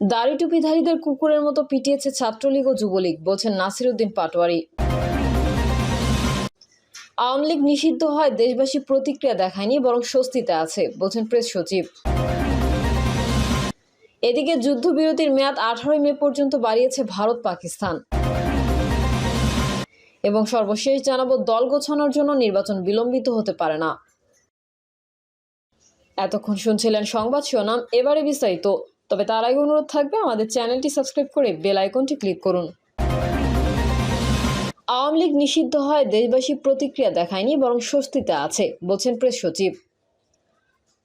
দাড়ি টুপিধারীদের কুকুরের মতো পিটিয়েছে ছাত্রলীগ ও যুবলীগ, বলছেন নাসিরউদ্দিন পাটোয়ারি। আওয়ামী লীগ নিষিদ্ধ হয়, দেশবাসী প্রতিক্রিয়া দেখায়নি, বরং স্বস্তিতে আছে, বলছেন প্রেস সচিব। এদিকে যুদ্ধবিরতির মেয়াদ আঠারোই মে পর্যন্ত বাড়িয়েছে ভারত, পাকিস্তান। এবং সর্বশেষ জানাব, দল গোছানোর জন্য নির্বাচন বিলম্বিত হতে পারে না। এতক্ষণ শুনছিলেন সংবাদ শিরোনাম, এবারে বিস্তারিত। তবে তার আগে অনুরোধ থাকবে, আমাদের চ্যানেলটি সাবস্ক্রাইব করে বেল আইকনটি ক্লিক করুন। আওয়ামী লীগ নিষিদ্ধ হয়, দেশবাসী প্রতিক্রিয়া দেখায়নি, বরং স্বস্তিতে আছে, বলছেন প্রেস সচিব।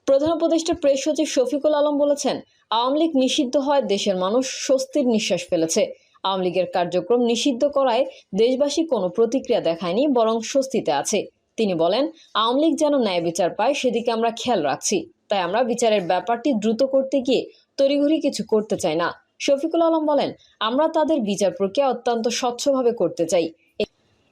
প্রধান উপদেষ্টা প্রেস সচিব শফিকুল আলম বলেছেন, আওয়ামী লীগ নিষিদ্ধ হয়, দেশের মানুষ স্বস্তির নিঃশ্বাস ফেলেছে। আওয়ামী লীগের কার্যক্রম নিষিদ্ধ করায় দেশবাসী কোনো প্রতিক্রিয়া দেখায়নি, বরং স্বস্তিতে আছে। তিনি বলেন, আওয়ামী লীগ যেন ন্যায় বিচার পায়, সেদিকে আমরা খেয়াল রাখছি। তাই আমরা বিচারের ব্যাপারটি দ্রুত করতে গিয়ে তড়িঘড়ি কিছু করতে চাই না। শফিকুল আলম বলেন, আমরা তাদের বিচার প্রক্রিয়া অত্যন্ত স্বচ্ছভাবে করতে চাই।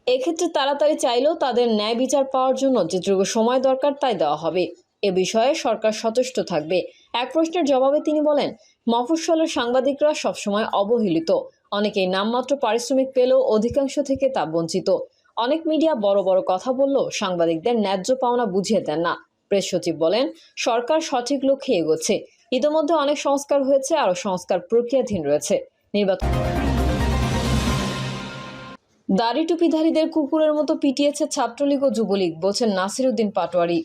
এক্ষেত্রে তাড়াতাড়ি চাইলেও তাদের ন্যায় বিচার পাওয়ার জন্য যেটুকু সময় দরকার তাই দেওয়া হবে। এ বিষয়ে সরকার সচেষ্ট থাকবে। এক প্রশ্নের জবাবে তিনি বলেন, মফস্বলের সাংবাদিকরা সবসময় অবহেলিত। অনেকেই নামমাত্র পারিশ্রমিক পেলেও অধিকাংশ থেকে তা বঞ্চিত। অনেক মিডিয়া বড় বড় কথা বললেও সাংবাদিকদের ন্যায্য পাওনা বুঝিয়ে দেন না। প্রেস সচিব বলেন, সরকার সঠিক লক্ষ্যে এগোচ্ছে। ইতোমধ্যে অনেক সংস্কার হয়েছে, আরও সংস্কার প্রক্রিয়াধীন রয়েছে। নির্বাচন দাড়ি টুপিধারীদের কুকুরের মতো পিটিয়েছে ছাত্রলীগ ও যুবলীগ, বলছেন নাসিরউদ্দিন পাটোয়ারি।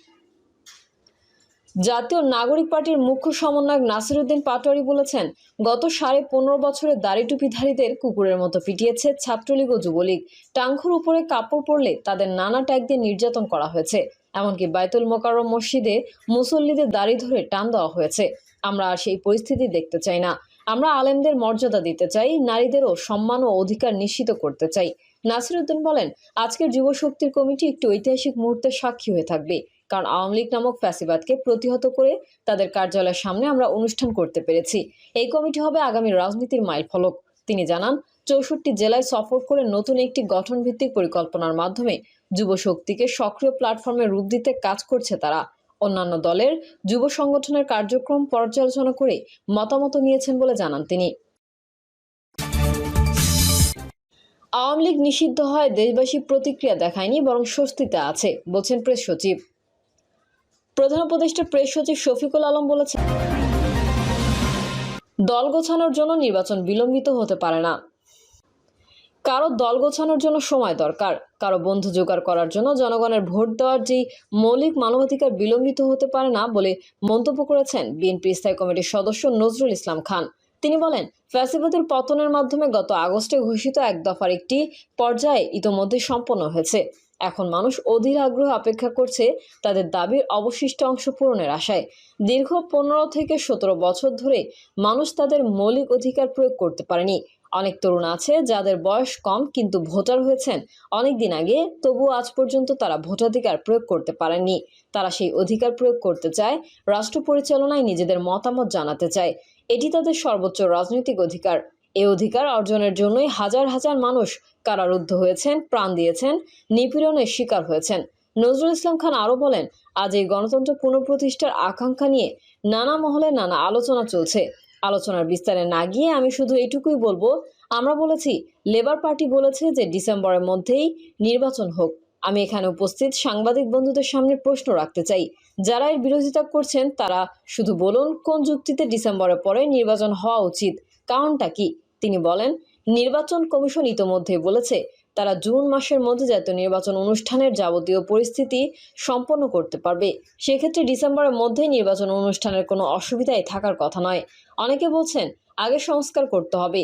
জাতীয় নাগরিক পার্টির মুখ্য সমন্বয়ক নাসিরউদ্দিন পাটোয়ারি বলেছেন, গত সাড়ে পনেরো বছরে দাড়ি টুপিধারীদের কুকুরের মতো পিটিয়েছে ছাত্রলীগ ও যুবলীগ। টাঙ্কুর উপরে কাপড় পরলে তাদের নানা ট্যাগ দিয়ে নির্যাতন করা হয়েছে। এমনকি বাইতুল মোকাররম মসজিদে মুসল্লিদের দাড়ি ধরে টান দেওয়া হয়েছে। আমরা আর সেই পরিস্থিতি দেখতে চাই না। আমরা আলেমদের মর্যাদা দিতে চাই, নারীদেরও সম্মান ও অধিকার নিশ্চিত করতে চাই। নাসিরউদ্দিন বলেন, আজকের যুব শক্তির কমিটি একটি ঐতিহাসিক মুহূর্তের সাক্ষী হয়ে থাকবে। কারণ আওয়ামী লীগ নামক ফ্যাসিবাদকে প্রতিহত করে তাদের কার্যালয়ের সামনে আমরা অনুষ্ঠান করতে পেরেছি। এই কমিটি হবে আগামী রাজনীতির মাইল ফলক। তিনি জানান, চৌষট্টি জেলায় সফর করে নতুন একটি গঠনভিত্তিক পরিকল্পনার মাধ্যমে যুব শক্তিকে সক্রিয় প্ল্যাটফর্মে রূপ দিতে কাজ করছে তারা। অন্যান্য দলের যুব সংগঠনের কার্যক্রম পর্যালোচনা করে মতামত নিয়েছেন বলে জানান তিনি। আওয়ামী লীগ নিষিদ্ধ হয় দেশবাসী প্রতিক্রিয়া দেখায়নি, বরং স্বস্তিতে আছে, বলছেন প্রেস সচিব। প্রধান উপদেষ্টা প্রেস সচিব শফিকুল আলম বলেছেন, দল গোছানোর জন্য নির্বাচন বিলম্বিত হতে পারে না। কারও দল গোছানোর জন্য সময় দরকার, কারও বন্ধু জোগাড় করার জন্য জনগণের ভোট দেওয়ার যেই মৌলিক মানবাধিকার বিলম্বিত হতে পারে না বলে মন্তব্য করেছেন বিএনপি স্থায়ী কমিটির সদস্য নজরুল ইসলাম খান। তিনি বলেন, ফ্যাসিবাদের পতনের মাধ্যমে গত আগস্টে ঘোষিত এক দফার একটি পর্যায়ে ইতোমধ্যে সম্পন্ন হয়েছে। এখন মানুষ অধীর আগ্রহে অপেক্ষা করছে তাদের দাবির অবশিষ্ট অংশ পূরণের আশায়। দীর্ঘ পনেরো থেকে সতেরো বছর ধরে মানুষ তাদের মৌলিক অধিকার প্রয়োগ করতে পারেনি। অনেক তরুণ আছে যাদের বয়স কম কিন্তু ভোটার হয়েছেন। অনেক দিন আগে তবুও আজ পর্যন্ত তারা ভোটাধিকার প্রয়োগ করতে পারেননি। তারা সেই অধিকার প্রয়োগ করতে চায়, রাষ্ট্র পরিচালনায় নিজেদের মতামত জানাতে চায়। এটি তাদের সর্বোচ্চ রাজনৈতিক অধিকার। এই অধিকার অর্জনের জন্যই হাজার হাজার মানুষ কারারুদ্ধ হয়েছেন, প্রাণ দিয়েছেন, নিপীড়নের শিকার হয়েছেন। নজরুল ইসলাম খান আরও বলেন, আজ এই গণতন্ত্র পুনঃপ্রতিষ্ঠার আকাঙ্ক্ষা নিয়ে নানা মহলে নানা আলোচনা চলছে। আলোচনার বিস্তারে না গিয়ে আমি শুধু এইটুকুই বলব, আমরা বলেছি, লেবার পার্টি বলেছে যে ডিসেম্বরের মধ্যেই নির্বাচন হোক। আমি এখানে উপস্থিত সাংবাদিক বন্ধুদের সামনে প্রশ্ন রাখতে চাই, যারা এর বিরোধিতা করছেন তারা শুধু বলুন কোন যুক্তিতে ডিসেম্বরের পরে নির্বাচন হওয়া উচিত, কারণটা কি? তিনি বলেন, নির্বাচন কমিশন ইতোমধ্যে বলেছে, তারা জুন মাসের মধ্যে জাতীয় নির্বাচন অনুষ্ঠানের যাবতীয় পরিস্থিতি সম্পন্ন করতে পারবে। সেক্ষেত্রে ডিসেম্বরের মধ্যেই নির্বাচন অনুষ্ঠানের কোনো অসুবিধাই থাকার কথা নয়। অনেকে বলছেন, আগে সংস্কার করতে হবে।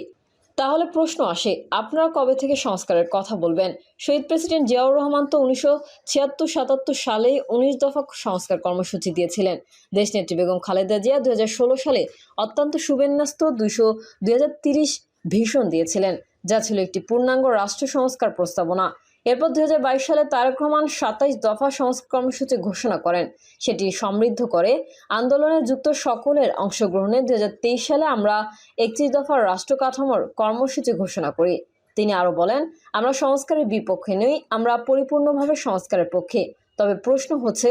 তাহলে প্রশ্ন আসে, আপনারা কবে থেকে সংস্কারের কথা বলবেন? শহীদ প্রেসিডেন্ট জিয়াউর রহমান তো উনিশশো ছিয়াত্তর সাতাত্তর সালে উনিশ দফা সংস্কার কর্মসূচি দিয়েছিলেন। দেশনেত্রী বেগম খালেদা জিয়া দুই হাজার ষোলো সালে অত্যন্ত সুবিন্যস্ত দুইশো দুই ভীষণ দিয়েছিলেন, যা ছিল একটি পূর্ণাঙ্গ রাষ্ট্র সংস্কার প্রস্তাবনা। এরপর দুই সালে তারেক রহমান সাতাইশ দফা সংস্কার কর্মসূচি ঘোষণা করেন। সেটি সমৃদ্ধ করে আন্দোলনে যুক্ত সকলের অংশগ্রহণে দুই হাজার তেইশ সালে আমরা একত্রিশ দফার রাষ্ট্র কাঠামোর কর্মসূচি ঘোষণা করি। তিনি আরও বলেন, আমরা সংস্কারের বিপক্ষে নই, আমরা পরিপূর্ণভাবে সংস্কারের পক্ষে। তবে প্রশ্ন হচ্ছে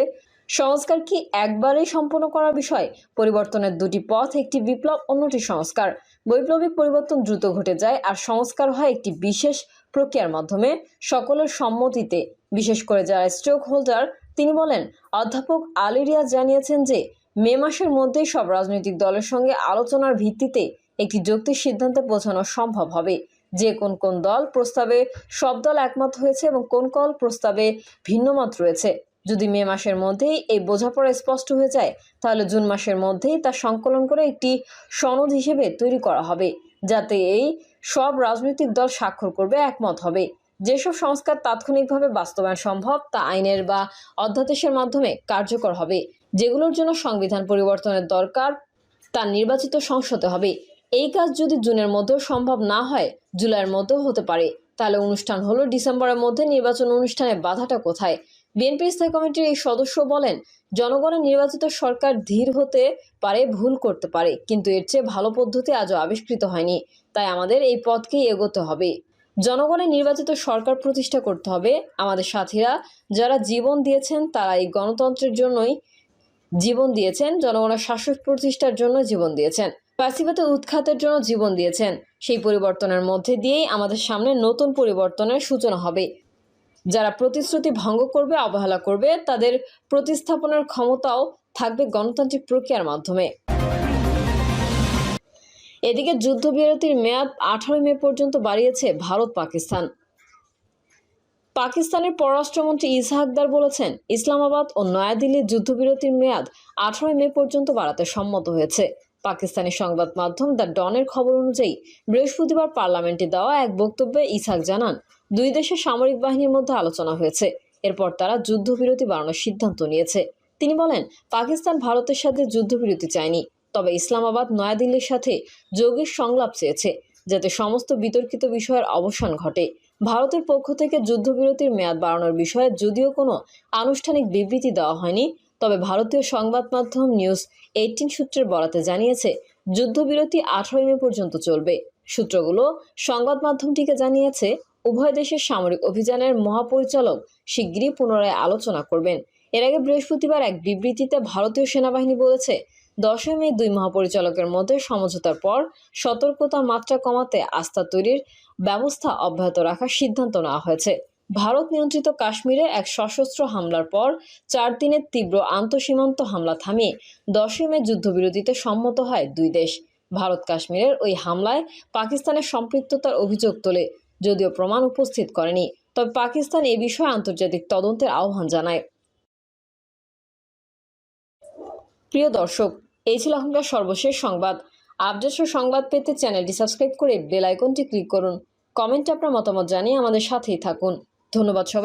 সংস্কার কি একবারেই সম্পন্ন করার বিষয়? পরিবর্তনের দুটি পথ, একটি বিপ্লব, অন্যটি সংস্কার। বৈপ্লবিক পরিবর্তন দ্রুত ঘটে যায় আর সংস্কার হয় একটি বিশেষ প্রক্রিয়ার মাধ্যমে। সকলের সম্মতিতে, বিশেষ করে যারা স্ট্রোক হোল্ডার তিনি বলেন, অধ্যাপক আলী রিয়াজ জানিয়েছেন যে, মে মাসের মধ্যেই সব রাজনৈতিক দলের সঙ্গে আলোচনার ভিত্তিতে একটি যৌক্তিক সিদ্ধান্তে পৌঁছানো সম্ভব হবে। যে কোন কোন দল প্রস্তাবে সব দল একমত হয়েছে এবং কোন কোন প্রস্তাবে ভিন্নমত রয়েছে। যদি মে মাসের মধ্যেই এই বোঝাপড়া স্পষ্ট হয়ে যায়, তাহলে জুন মাসের মধ্যেই তা সংকলন করে একটি সনদ হিসেবে তৈরি করা হবে, যাতে এই সব রাজনৈতিক দল স্বাক্ষর করবে, একমত হবে। যেসব সংস্কার তাৎক্ষণিকভাবে বাস্তবায়ন সম্ভব, তা আইনের বা অধ্যাদেশের মাধ্যমে কার্যকর হবে। যেগুলোর জন্য সংবিধান পরিবর্তনের দরকার, তা নির্বাচিত সংসদে হবে। এই কাজ যদি জুনের মধ্যেও সম্ভব না হয়, জুলাইয়ের মধ্যেও হতে পারে। তাহলে অনুষ্ঠান হলো ডিসেম্বরের মধ্যে নির্বাচন অনুষ্ঠানে বাধাটা কোথায়? বিএনপি স্থায়ী কমিটির এই সদস্য বলেন, জনগণের নির্বাচিত সরকার ধীর হতে পারে, ভুল করতে পারে, কিন্তু এর চেয়ে ভালো পদ্ধতি আজও আবিষ্কৃত হয়নি। তাই আমাদের এই পথকেই এগোতে হবে। জনগণের নির্বাচিত সরকার প্রতিষ্ঠা করতে হবে। আমাদের সাথীরা যারা জীবন দিয়েছেন, তারা এই গণতন্ত্রের জন্যই জীবন দিয়েছেন, জনগণের শাসক প্রতিষ্ঠার জন্য জীবন দিয়েছেন প্যাসিভাতে উৎখাতের জন্য জীবন দিয়েছেন। সেই পরিবর্তনের মধ্যে দিয়েই আমাদের সামনে নতুন পরিবর্তনের সূচনা হবে। যারা প্রতিশ্রুতি ভঙ্গ করবে, অবহেলা করবে, তাদের প্রতিস্থাপনের ক্ষমতাও থাকবে গণতান্ত্রিক প্রক্রিয়ার মাধ্যমে। এদিকে যুদ্ধবিরতির মেয়াদ আঠারোই মে পর্যন্ত বাড়িয়েছে ভারত পাকিস্তান। পাকিস্তানের পররাষ্ট্রমন্ত্রী ইসহাকদার বলেছেন, ইসলামাবাদ ও নয়াদিল্লির যুদ্ধবিরতির মেয়াদ আঠারোই মে পর্যন্ত বাড়াতে সম্মত হয়েছে। পাকিস্তানি সংবাদ মাধ্যম দ্য ডনের খবর অনুযায়ী, বৃহস্পতিবার পার্লামেন্টে দেওয়া এক বক্তব্যে ইসহাক জানান দুই দেশের সামরিক বাহিনীর মধ্যে আলোচনা হয়েছে। এরপর তারা যুদ্ধবিরতি বাড়ানোর সিদ্ধান্ত নিয়েছে। তিনি বলেন, পাকিস্তান ভারতের সাথে যুদ্ধবিরতি চায়নি, তবে ইসলামাবাদ, নয়াদিল্লির সাথে যৌগিক সংলাপ চেয়েছে, যাতে সমস্ত বিতর্কিত বিষয়ের অবসান ঘটে। ভারতের পক্ষ থেকে যুদ্ধবিরতির মেয়াদ বাড়ানোর বিষয়ে যদিও কোনো আনুষ্ঠানিক বিবৃতি দেওয়া হয়নি, তবে ভারতীয় সংবাদ মাধ্যম নিউজ এইটিন সূত্রের বরাতে জানিয়েছে, যুদ্ধবিরতি আঠারোই মে পর্যন্ত চলবে। সূত্রগুলো সংবাদ মাধ্যমটিকে জানিয়েছে উভয় দেশের সামরিক অভিযানের মহাপরিচালক শিগগিরই পুনরায় আলোচনা করবেন। এর আগে বৃহস্পতিবার এক বিবৃতিতে ভারতীয় সেনাবাহিনী বলেছে, দশই মে দুই মহাপরিচালকের মধ্যে সমঝোতার পর সতর্কতার মাত্রা কমাতে আস্থা তৈরির ব্যবস্থা অব্যাহত রাখার সিদ্ধান্ত নেওয়া হয়েছে। ভারত নিয়ন্ত্রিত কাশ্মীরে এক সশস্ত্র হামলার পর চার দিনের তীব্র আন্তঃসীমান্ত হামলা থামিয়ে দশই মে যুদ্ধবিরতিতে সম্মত হয় দুই দেশ। ভারত কাশ্মীরের ওই হামলায় পাকিস্তানের সম্পৃক্ততার অভিযোগ তোলে যদিও প্রমাণ উপস্থিত করেনি, তবে পাকিস্তান এ বিষয়ে আন্তর্জাতিক তদন্তের আহ্বান জানায়। প্রিয় দর্শক, এই ছিল এখনকার সর্বশেষ সংবাদ। আপডেট সংবাদ পেতে চ্যানেলটি সাবস্ক্রাইব করে বেল আইকনটি ক্লিক করুন। কমেন্টে আপনার মতামত জানিয়ে আমাদের সাথেই থাকুন। ধন্যবাদ সবাই।